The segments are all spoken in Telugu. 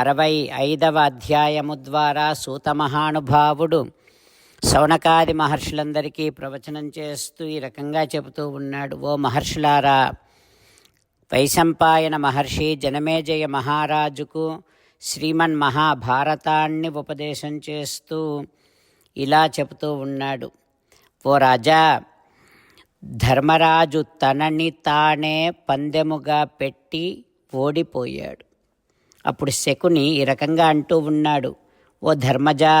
అరవై ఐదవ అధ్యాయము ద్వారా సూతమహానుభావుడు శౌనకాది మహర్షులందరికీ ప్రవచనం చేస్తూ ఈ రకంగా చెబుతూ ఉన్నాడు. ఓ మహర్షులారా వైశంపాయన మహర్షి జనమేజయ మహారాజుకు శ్రీమన్ మహాభారతాన్ని ఉపదేశం చేస్తూ ఇలా చెబుతూ ఉన్నాడు. ఓ రాజా ధర్మరాజు తనని తానే పందెముగా పెట్టి ఓడిపోయాడు. అప్పుడు శకుని ఈ రకంగా అంటూ ఉన్నాడు ఓ ధర్మజా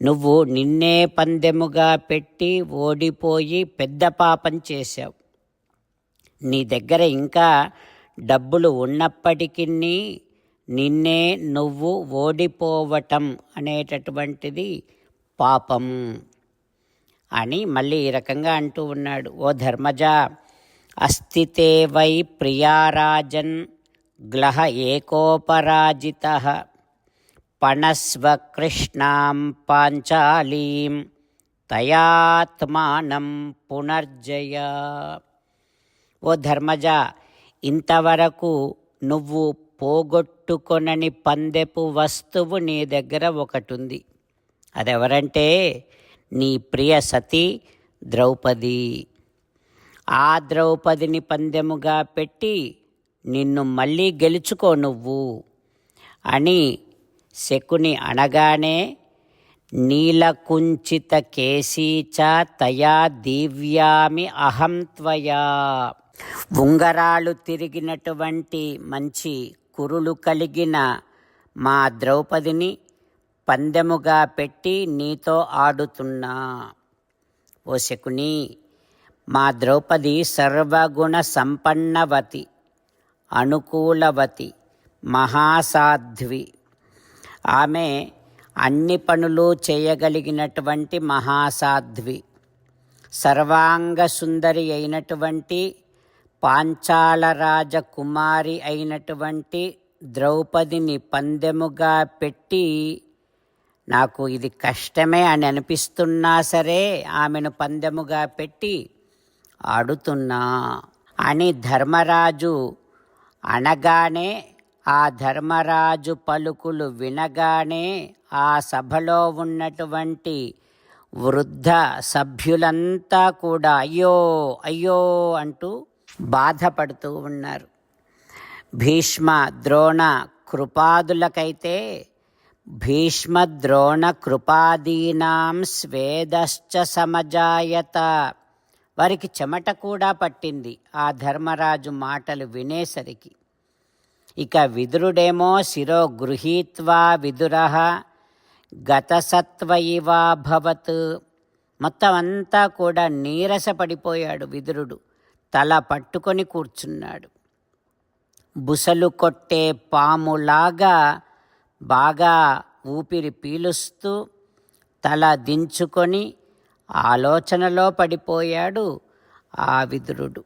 నువ్వు నిన్నే పందెముగా పెట్టి ఓడిపోయి పెద్ద పాపం చేశావు. నీ దగ్గర ఇంకా డబ్బులు ఉన్నప్పటికీ నిన్నే నువ్వు ఓడిపోవటం అనేటటువంటిది పాపం అని మళ్ళీ ఈ రకంగా అంటూ ఉన్నాడు. ఓ ధర్మజ అస్థితే వై ప్రియారాజన్ గ్లహ ఏకోపరాజిత పణస్వ కృష్ణాం పాంచాలీం తయాత్మానం పునర్జయ. ఓ ధర్మజ ఇంతవరకు నువ్వు పోగొట్టుకొనని పందెపు వస్తువు నీ దగ్గర ఒకటి ఉంది అదెవరంటే నీ ప్రియ సతి ద్రౌపది. ఆ ద్రౌపదిని పందెముగా పెట్టి నిన్ను మళ్ళీ గెలుచుకో నువ్వు అని శకుని అనగానే నీలకుంచిత కేశీచ తయా దివ్యామి అహం త్వయా. ఉంగరాలు తిరిగినటువంటి మంచి కురులు కలిగిన మా ద్రౌపదిని పందెముగా పెట్టి నీతో ఆడుతున్నా. ఓ శకుని మా ద్రౌపది సర్వగుణ సంపన్నవతి. అనుకూలవతి మహాసాధ్వి. ఆమె అన్ని పనులు చేయగలిగినటువంటి మహాసాధ్వి. సర్వాంగ సుందరి అయినటువంటి పాంచాలరాజ కుమారి అయినటువంటి ద్రౌపదిని పందెముగా పెట్టి నాకు ఇది కష్టమే అని అనిపిస్తున్నా సరే ఆమెను పందెముగా పెట్టి ఆడుతున్నా అని ధర్మరాజు అనగానే ఆ ధర్మరాజు పలుకులు వినగానే ఆ సభలో ఉన్నటువంటి వృద్ధ సభ్యులంతా కూడా అయ్యో అయ్యో అంటూ బాధపడుతూ ఉన్నారు. భీష్మ ద్రోణ కృపాదులకైతే భీష్మద్రోణ కృపాదీనాం స్వేదశ్చ సమజాయత. వారికి చెమట కూడా పట్టింది. ఆ ధర్మరాజు మాటలు వినేసరికి. ఇక విదురుడేమో శిరో గృహీత్వా విదుర గతసత్వయివాభవత్ మొత్తం అంతా కూడా నీరసపడిపోయాడు విదురుడు. తల పట్టుకొని కూర్చున్నాడు. బుసలు కొట్టే పాములాగా బాగా ఊపిరి పీలుస్తూ తల దించుకొని ఆలోచనలో పడిపోయాడు ఆ విదురుడు.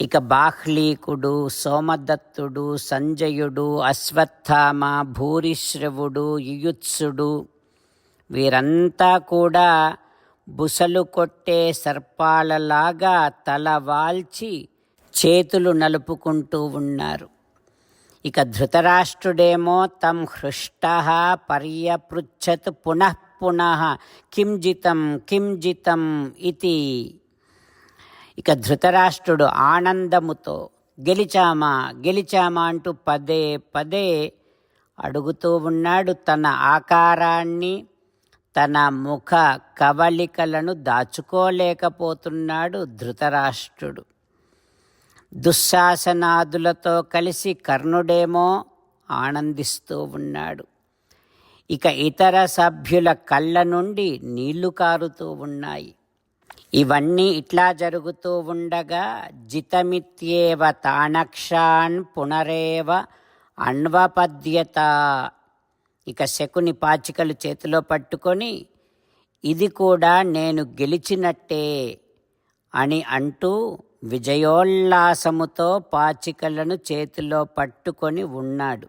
ఇక బాహ్లీకుడు సోమదత్తుడు సంజయుడు అశ్వత్థామ భూరిశ్రవుడు యుయుత్సుడు వీరంతా కూడా బుసలు కొట్టే సర్పాలలాగా తల వాల్చి చేతులు నలుపుకుంటూ ఉన్నారు. ఇక ధృతరాష్ట్రుడేమో తం హృష్ట పర్యపృచ్చత్ పునః పునః కిం జితం కిం జితం ఇది ఇక ధృతరాష్ట్రుడు ఆనందముతో గెలిచామా గెలిచామా అంటూ పదే పదే అడుగుతూ ఉన్నాడు తన ఆకారాన్ని తన ముఖ కవలికలను దాచుకోలేకపోతున్నాడు ధృతరాష్ట్రుడు. దుశ్శాసనాదులతో కలిసి కర్ణుడేమో ఆనందిస్తూ ఉన్నాడు. ఇక ఇతర సభ్యుల కళ్ళ నుండి నీళ్ళు కారుతూ ఉన్నాయి. ఇవన్నీ ఇట్లా జరుగుతూ ఉండగా జితమిత్యేవ తానక్షాన్ పునరేవ అణ్వపద్యత. ఇక శకుని పాచికలు చేతిలో పట్టుకొని ఇది కూడా నేను గెలిచినట్టే అని అంటూ విజయోల్లాసముతో పాచికలను చేతిలో పట్టుకొని ఉన్నాడు.